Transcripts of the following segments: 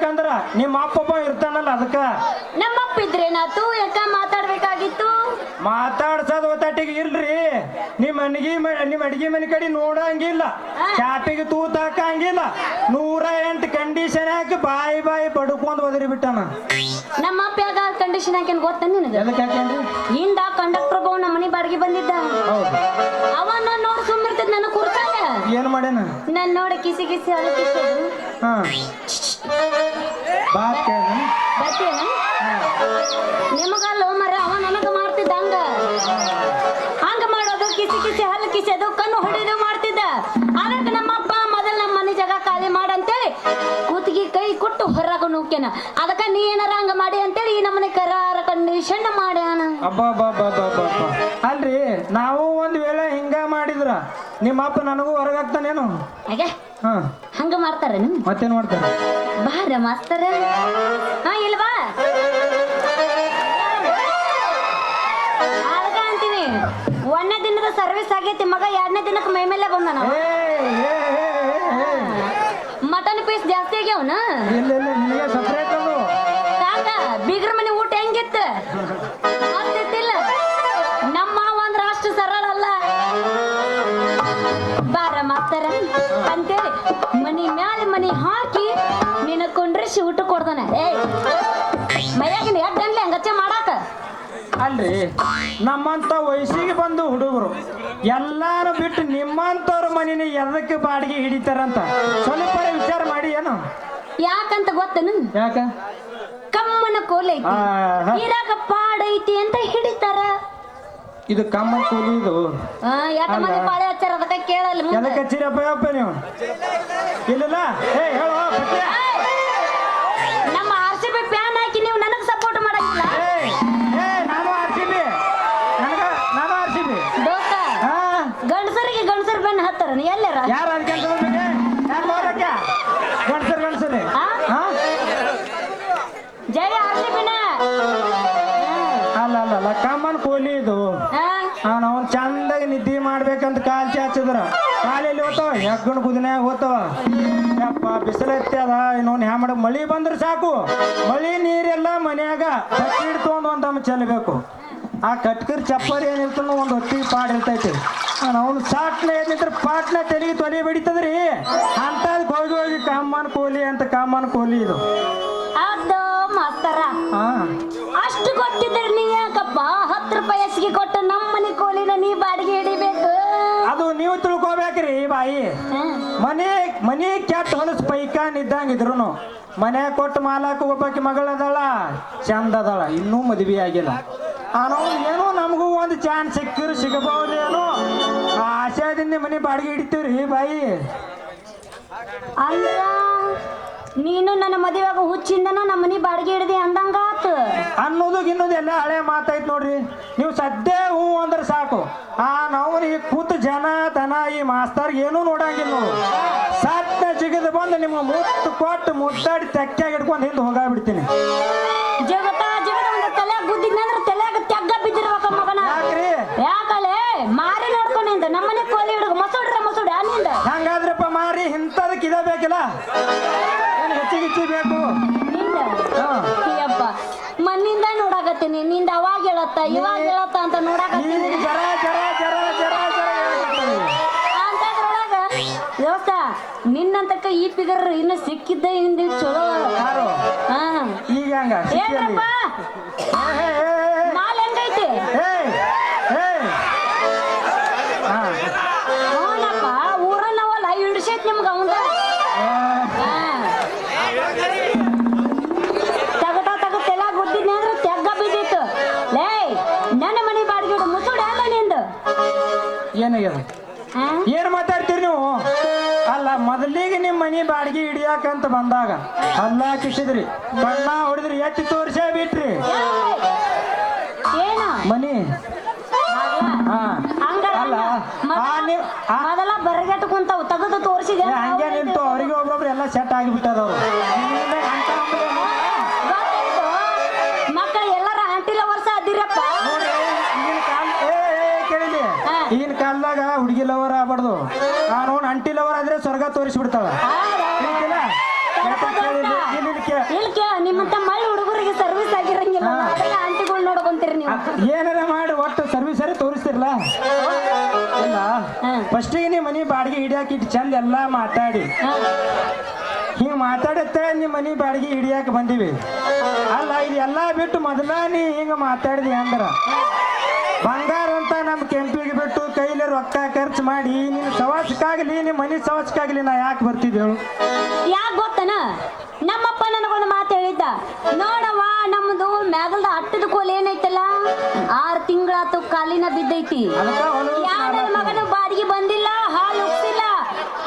ನಾವು ನಿಮ್ಮ ಅಪ್ಪ ಅಪ್ಪಪ್ಪ ಇರ್ತಾನಲ್ಲ ಅದಕ್ಕ? ನಮ್ಮಪ್ಪ ಇದ್ರೇನಾತು ಯಾಕ ಮಾತಾಡ್ಬೇಕಾಗಿತ್ತು? ಮಾತಾಡ್ಸೋದ್ ಒತ್ತಟ್ಟಿಗೆ ಇಲ್ರಿ ನಿಮ್ಮ ಅಡಿಗೆ ನಿಮ್ಮ ಅಡಿಗೆ ಮನೆ ಕಡೆ ನೋಡಂಗಿಲ್ಲ. ಚಾಪಿಗೆ ತೂತ ಹಾಕಂಗಿಲ್ಲ ನೂರ ಎಂಟು ಕಂಡೀಷನ್ ಹಾಕಿ ಬಾಯಿ ಬಾಯಿ ಬಡ್ಕೊಂಡ್ ಒದರಿ ಬಿಟ್ಟಾನ ನಮ್ಮಪ್ಪ ಯಾಗ ಕಂಡೀಷನ್ ಹಾಕಿ ಗೊತ್ತ ನಿನಗೆ? ಅದಕ್ಕೆ ಹಿಂದ ಕಂಡಕ್ಟರ್ ಬಾವು ನಮ್ಮ ಮನೆ ಬಾಡಿಗೆ ಬಂದಿದ್ದ. ಅವ ನಾನ್ ನೋಡಿ ಸುಮ್ಮಿರ್ತದ ನನ್ನ ಕುರ್ತಾನ ಏನ್ ಮಾಡ್ಯಾನ? ನಾನು ನೋಡಿ ಕಿಸಿ ಕಿಸಿ ಅದು ಕಿಸಿ ಹಾ. ಬಾ ಕೇಳ ಬರ್ತೀನ ನಿಮಗಲ್ಲ ಮರ ಅವ ನನಗ ಮಾಡ್ತಿದ್ದ ಹಂಗ ಹಂಗ ಮಾಡೋದು ಕಿಸಿ ಕಿಸಿ ಹಲ್ಲು ಕಿಸೋದು ಕಣ್ಣು ಹೊಡೆದು ಮಾಡ್ತಿದ್ದ. ಅದಕ್ಕೆ ನಮ್ಮಪ್ಪ ಮೊದಲ ನಮ್ಮ ಮನೆ ಜಾಗ ಖಾಲಿ ಮಾಡಂತೇಳಿ ಕೂತಿಗೆ ಕೈ ಕೊಟ್ಟು ಹೊರಗ ನುಗ್ಕ್ಯಾನ ಅದಕ್ಕ ನೀ ಏನಾರ ಹಂಗ ಮಾಡಿ ಅಂತೇಳಿ ಈ ನಮ್ಮನೆ ಕರಾರ ಕಂಡೀಷನ್ ಮಾಡ್ಯಾನ. ಅಲ್ರಿ ನಾವು ಒಂದ್ ವೇಳೆ ಹಿಂಗ ಮಾಡಿದ್ರ ನಿಮ್ಮಪ್ಪ ನನಗೂ ಹೊರಗಾಗ್ತಾನೇನು ಹಾಗೆ? ಹಾ. ಹಂಗ ಮಾಡ್ತಾರ ನಿಮ್? ಮತ್ತೇನ್ ಮಾಡ್ತಾರ? ಬಾರ ಮಾಸ್ತರ. ಹಾ ಇಲ್ವಾ ಆಗ ಅಂತೀನಿ. ಒಂದನೇ ದಿನದ ಸರ್ವಿಸ್ ಆಗೈತಿ ಮಗ ಎರಡನೇ ದಿನಕ್ಕೆ ಮೈ ಮೇಲೆ ಬಂದನ ಏ, ಏ, ಏ, ಏ, ಏ. ಮಟನ್ ಪೀಸ್ ಜಾಸ್ತಿ ಆಗ್ಯಾವನ? ಇಲ್ಲ ಇಲ್ಲ ನಿನಗೆ ಸಪ್ರೇಟ್ ಅದು. ಕಾಕ ಬೀಗ್ರ ಮನೆ ಊಟ ಹೆಂಗಿತ್ತು? ಮಾಸ್ತರ ಅಂತೇಳಿ ಮನಿ ಮ್ಯಾಲ ಮನಿ ಹಾಕಿ ನಿನ್ನ ಕುಂಡ್ರಿಸಿ ಊಟ ಕೊಡ್ತಾನೆ. ಏಯ್ ಮೈಯಾಗಿನ ಎಡ್ಡನ್ಲಿ ಹಂಗಚ್ಚ ಮಾಡಾಕ? ಅಲ್ರಿ ನಮ್ಮಂತ ವಯಸ್ಸಿಗೆ ಬಂದು ಹುಡುಗರು ಎಲ್ಲಾರು ಬಿಟ್ಟು ನಿಮ್ಮಂತವ್ರ ಮನಿನ ಎದಕ್ಕೆ ಬಾಡಿಗೆ ಹಿಡಿತಾರಂತ? ಸ್ವಲ್ಪ ವಿಚಾರ ಮಾಡಿ ಏನು? ಯಾಕಂತ ಗೊತ್ತೇನು ಯಾಕ? ಕಮ್ಮನ ಕೋಲೈತಿ. ಇರಾಕ ಪಾಡೈತಿ ಅಂತ ಹಿಡಿತಾರ. ಇದು ಕಮ್ಮ ಕೂಲಿ ಇದು. ಆ, ಯಾಕ ಮಂದಿ ಪಾಳೆ ಹಚ್ಚಾರ? ಅದಕ್ಕ ಕೇಳಲ್ಲ ಮುಂದೆ. ಎದಕ್ಕೆ ಹಚ್ಚಿರಪ್ಪ ಯಪ್ಪ ನೀವು? ಇಲ್ಲಿಲ್ಲ? ಏ ಹೇಳು ಪಟ್ಯ. ಏಯ್! ನಮ್ಮ ಆರ್ ಸಿ ಬಿ ಫ್ಯಾನ್ ಹಾಕಿ ನೀವು ನನಗ್ ಸಪೋರ್ಟ್ ಮಾಡಂಗಿಲ್ಲ? ಏ ಏ ನಾನು ಆರ್ ಸಿ ಬಿ ನನಗ ನಾನು ಆರ್ ಸಿ ಬಿ ದೋಸ್ತ ಹಾ. ಗಂಡಸರಿಗೆ ಗಂಡಸರ್ ಬೆನ್ ಹತ್ತಾರ ನೀ ಎಲ್ಲಾರ ಯಾರು ಅದಕ್ಕೆ ಯಾರು ನೋಡಕ್ಕೆ ಅದ ಇನ್ನೊಂದು ಹ್ಯಾ ಮಾಡ. ಮಳಿ ಬಂದ್ರೆ ಸಾಕು. ಮಳಿ ನೀರೆಲ್ಲ ಮನ್ಯಾಗ ಕಟ್ಟಿಡ್ ತೊಗೊಂಡು ಒಂದು ತಮ್ಮ ಚೆಲ್ಲಬೇಕು. ಆ ಕಟ್ಕರ್ ಚಪ್ಪರಿ ಏನಿರ್ತನೋ ಒಂದು ಹೊತ್ತಿಗೆ ಪಾಡ್ ಇರ್ತೈತಿ. ಅವನು ಸಾಟ್ನ ಏನಿದ್ರೆ ಪಾಟ್ನ ತೆಲಿಗೆ ತೊಲಿ ಬಿಡಿತದ್ರಿ. ಅಂತದ್ ಹೋಗಿ ಹೋಗಿ ಕಾಮನ್ ಕೋಲಿ ಅಂತ ಕಾಮನ್ ಕೋಲಿ ಇದು. ಹೌದು ಮಾಸ್ತರ. ಹಾ. ಅಷ್ಟು ಕೊಟ್ಟಿದ್ರೆ ನೀ ಯಾಕಪ್ಪ ಹತ್ತು ರೂಪಾಯಿ ಹೆಚ್ಚಿಗೆ ಕೊಟ್ಟು ನಮ್ಮ ಮನೆ ಕೋಲಿನ ನೀ ಬಾಡಿಗೆ ಹಿಡಿಬೇಕು? ಅದು ನೀವು ತಿಳ್ಕೊಬೇಕ್ರಿ ಬಾಯಿ. ಮನೆ ಮನೆ ಕೆಟ್ಟ ಹೊಲಸ್ ಪೈಕಾನ್ ಇದ್ದಂಗಿದ್ರು ಮನೆ ಕೊಟ್ಟು ಮಾಲಕ ಒಬ್ಬಾಕಿ ಮಗಳದಾಳ ಚಂದ ಅದಾಳ ಇನ್ನೂ ಮದುವೆ ಆಗಿಲ್ಲ. ಅನೋ ಏನೋ ನಮಗೂ ಒಂದು ಚಾನ್ಸ್ ಸಿಕ್ಕಿರು ಸಿಗಬಹುದೇನೋ ಆಶಾದಿಂದ ಮನೆ ಬಾಡಿಗೆ ಹಿಡಿತೀವ್ರಿ, ಬಾಯಿ. ಅಂದ್ರ ನೀನು ನನ್ನ ಮದುವೆಯಾಗ ಹುಚ್ಚಿಂದನ ನಮ್ಮ ಮನೆ ಬಾಡಿಗೆ ಹಿಡಿದೆ ಅಂದಂಗಾತು. ಅನ್ನೋದು ಗಿನ್ನೋದು ಎಲ್ಲ ಹಳೆ ಮಾತಾಯ್ತು ನೋಡ್ರಿ. ನೀವು ಸದ್ಯ ಹೂ ಅಂದ್ರೆ ಸಾಕು. ಆ ನಾವು ಈ ಕೂತು ಜನ ತನ ಈ ಮಾಸ್ತರ್ ಏನೂ ನೋಡಂಗಿಲ್ಲ ನೋಡು. ಸತ್ಯ ಜಿಗಿದು ಬಂದು ನಿಮ್ಗೆ ಮುತ್ತು ಕೊಟ್ಟು ಮುದ್ದಾಡಿ ತೆಕ್ಕಾಗಿ ಹಿಡ್ಕೊಂಡು ಹಿಂದೆ ಹೋಗಾಬಿಡ್ತೀನಿ ಜಗತ್ತ ಜಗದ ಒಂದು ತಲೆ ಗುದ್ದಿದ್ನಂದ್ರ ತಲೆಯಾಗ ತೆಗ್ಗ ಬಿದ್ದಿರ್ಬೇಕ ಮಗನ. ಯಾಕ್ರಿ? ಯಾಕಲೆ? ಮಾರಿ ನೋಡ್ಕೊಂಡಿಂದ ನಮ್ಮನೆ ಕೋಲಿ ಹಿಡುಗ ಮಸೂಡ್ರ ಮಸೂಡ ನಿಂದ. ಹಂಗಾದ್ರಪ್ಪ ಮಾರಿ ಇಂಥದಕ್ಕೆ ಇದ ಬೇಕಿಲ್ಲ. ಹೇಳತ್ತ ಇವಾಗ ಹೇಳತ್ತ ಅಂತ ಈಗ ಜರ ಜರ ಜರ ಜರ ಜರ ಹೇಳ್ಬಿಡ್ತೀನಿ. ಅಂತದ್ರೊಳಗ ದೋಸ್ತ ನಿನ್ನಂತಕ್ಕ ಈ ಫಿಗರ್ ಇನ್ನು ಸಿಕ್ಕಿದ್ದ ಹಿಂದಿ ಚಲೋ. ಯಾರು? ಹಾ. ಈಗ ಹಂಗ? ಏನ್ರಪ್ಪ ಮಾಲ್ ಹೆಂಗೈತಿ? ಊರನ್ನವಲ್ಲ ಹಿಡ್ಸೈತ್ ನಿಮ್ಗ ಅವಂದ ಹಾ? ಏನ್ ಮಾತಾಡ್ತೀರಿ ನೀವು? ಅಲ್ಲ ಮೊದಲಿಗೆ ನಿಮ್ಮ ಮನಿ ಬಾಡಿಗೆ ಹಿಡಿಯಾಕಂತ ಬಂದಾಗ ಅಲ್ಲ ಕಿಶಿದ್ರಿ ಕಣ್ಣ ಹೊಡೆದ್ರಿ ಎತ್ತಿ ತೋರ್ಸೇ ಬಿಟ್ರಿ. ಏನು? ಮನಿ. ಅಲ್ಲ ಮೊದಲ ಬರಗೆಟ್ಟು ಕುಂತಾವು ತೆಗೆದು ತೋರಿಸಿದೆ ಹಂಗೆ ನಿಂತು ಅವ್ರಿಗೆ ಒಬ್ಬೊಬ್ರು ಎಲ್ಲ ಸೆಟ್ ಆಗಿಬಿಟ್ಟಾರ ಈಗಿನ ಕಾಲದಾಗ ಹುಡುಗಿ ಲವರ್ ಆಗ್ಬಾರ್ದು. ನಾನು ಅಂಟಿ ಲವರ್ ಆದ್ರೆ ಸ್ವರ್ಗ ತೋರಿಸ್ಬಿಡ್ತಾವ? ಇಲ್ಲಿ ಇಲ್ಲಿ. ಇಲ್ಲಿ ನಿಮ್ಮಂತ ಹುಡುಗರಿಗೆ ಸರ್ವಿಸ್ ಆಗಿರಂಗಿಲ್ಲ. ನೋಡ್ಕೊಂತೀರಿ ನೀವು. ಏನಾರ ಮಾಡಿ ಒಟ್ಟು ಸರ್ವಿಸ್ ತೋರಿಸ್ತಿರಲ್ಲ ಇಲ್ಲ ಹಾ. ಫಸ್ಟಿಗೆ ನೀ ಮನಿ ಬಾಡಿಗೆ ಹಿಡಿಯಾಕ ಇಟ್ಟು ಚಂದ ಎಲ್ಲಾ ಮಾತಾಡಿ. ಹಿಂಗ್ ಮಾತಾಡುತ್ತೆ ನಿಮ್ಮ ಮನಿ ಬಾಡಿಗೆ ಹಿಡಿಯಾಕ ಬಂದಿವಿ. ಅಲ್ಲ ಇದೆಲ್ಲ ಬಿಟ್ಟು ಮೊದಲ ನೀ ಹಿಂಗ ಮಾತಾಡಿದಿ ಅಂದ್ರ. ಬಂಗಾರ ನಮ್ಮ ಕೆಂಪಿಗೆ ಬಿಟ್ಟು ಕೈಲಿ ರೊಕ್ಕ ಖರ್ಚು ಮಾಡಿ ನಿನ್ನ ಸವಾಸಕ್ಕಾಗಲಿ ನಿಮ್ಮ ಮನಿ ಸವಾಸಕ್ಕಾಗಲಿ ನಾ ಯಾಕೆ ಬರ್ತಿದ್ದೆ ಯಾಕೆ ಯಾಕ್ ಗೊತ್ತನ? ನಮ್ಮಪ್ಪ ನನಗೊಂದು ಮಾತು ಹೇಳಿದ್ದ. ನೋಡವ್ವ ನಮ್ಮದು ಮ್ಯಾಗಲ್ದ ಅಟ್ಟದ ಕೋಲ್ ಏನೈತಲ್ಲ? ಆರ್ ತಿಂಗಳಾತು ಕಾಲಿನ ಬಿದ್ದೈತಿ. ಅದಕ್ಕ ನನ್ನ ಮಗನ ಬಾಡಿಗೆ ಬಂದಿಲ್ಲ ಹಾಲು ಉಕ್ಸಿಲ್ಲ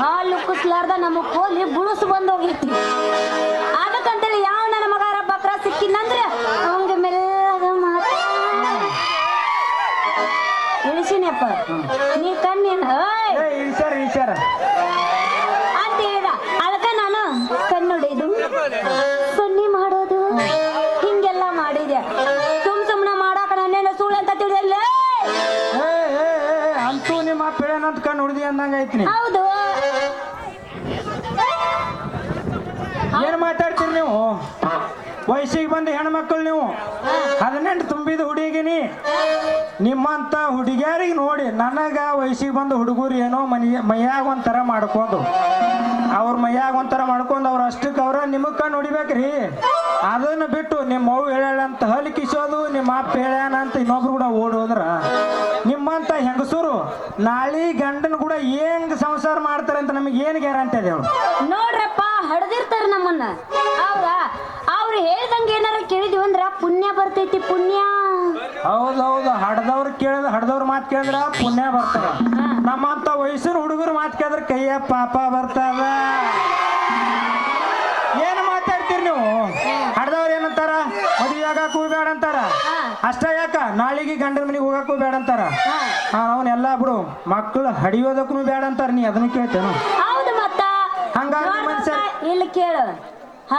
ಹಾಲು ಉಕ್ಕಿಸ್ಲಾರ್ದ ನಮ್ಮ ಕೋಲಿ ಬುಳುಸು ಬಂದು ಹೋಗೈತಿ ಅದಕ್ಕಂತೇಳಿ ಏನ್ ಮಾತಾಡ್ತೀರಿ ನೀವು? ವಯಸ್ಸಿಗೆ ಬಂದ ಹೆಣ್ಮಕ್ಳು ನೀವು? ಹದಿನೆಂಟು ತುಂಬಿದ ಹುಡುಗಿನಿ ನಿಮ್ಮಂತ ಹುಡುಗಿಯರಿಗೆ ನೋಡಿ, ನನಗ ವಯಸ್ಸಿಗೆ ಬಂದ ಹುಡುಗರು ಏನೋ ಮನಿ, ಮೈಯಾಗ ಒಂಥರ ಮಾಡ್ಕೊಂಡು. ಅವ್ರ ಮೈಯಾಗ ಒಂಥರ ಮಾಡ್ಕೊಂಡು ಅವ್ರ ಅಷ್ಟಕ್ಕೆ ಅವ್ರ ನಿಮಗ್ ಕಣ್ಣು ಹೊಡಿಬೇಕ್ರಿ. ಅದನ್ನ ಬಿಟ್ಟು ನಿಮ್ಮ ಅವ್ವ ಹೇಳಂತ ಹಲ್ ಕಿಸೋದು, ನಿಮ್ಮ ಅಪ್ಪ ಹೇಳ್ಯಾನ ಅಂತ ಇನ್ನೊಬ್ರು ಕೂಡ ಓಡೋದ್ರ ನಿಮ್ಮಂತ ಹೆಂಗಸರು, ನಾಳೆ ಗಂಡನ ಕೂಡ ಹೆಂಗ್ ಸಂಸಾರ ಮಾಡ್ತಾರೆ ಅಂತ ನಮಗೆ ಏನು ಗ್ಯಾರಂಟಿ ಅದೇ ಅವ್ರು ನೋಡ್ರಪ್ಪ ಹಡ್ದಿರ್ತಾರ ನಮ್ಮನ್ನ. ಅವ್ರ? ಅವ್ರು ಹೇಳ್ದಂಗೆ ಏನಾರ ಕೇಳಿದ್ವಿ ಅಂದ್ರ ಪುಣ್ಯ ಬರ್ತೈತಿ ಪುಣ್ಯ. ಹೌದೌದು ಹಡ್ದವ್ರು ಕೇಳಿದ ಹಡ್ದವ್ರ ಮಾತು ಕೇಳಿದ್ರ ಪುಣ್ಯ ಬರ್ತದ. ನಮ್ಮಂತ ವಯಸ್ಸಿನ ಹುಡುಗರು ಮಾತು ಕೇಳಿದ್ರ ಕೈಯ ಪಾಪ ಬರ್ತದ ಏನು ಮಾತಾಡ್ತೀರಿ ನೀವು? ಹಡ್ದವ್ರು ಏನಂತಾರ? ಮದುವೆ ಆಗಾಕೂ ಬೇಡ ಅಂತಾರ. ಅಷ್ಟೇ ಯಾಕ? ನಾಳಿಗೆ ಗಂಡನ ಮನೆಗೆ ಹೋಗಾಕು ಬೇಡ ಅಂತಾರ. ಹಾ. ಅವನ್ನೆಲ್ಲ ಬಿಡು. ಮಕ್ಕಳು ಹಡಿಯೋದಕ್ಕೂ ಬೇಡ ಅಂತಾರ ನೀ ಅದನ್ನ ಕೇಳ್ತೇನು ಹೌದು ಮತ್ತ ಹಂಗಾಗಿ ನೋಡ್ ಮನುಷ್ಯ- ಮತ್ತ, ಇಲ್ಲಿ ಕೇಳು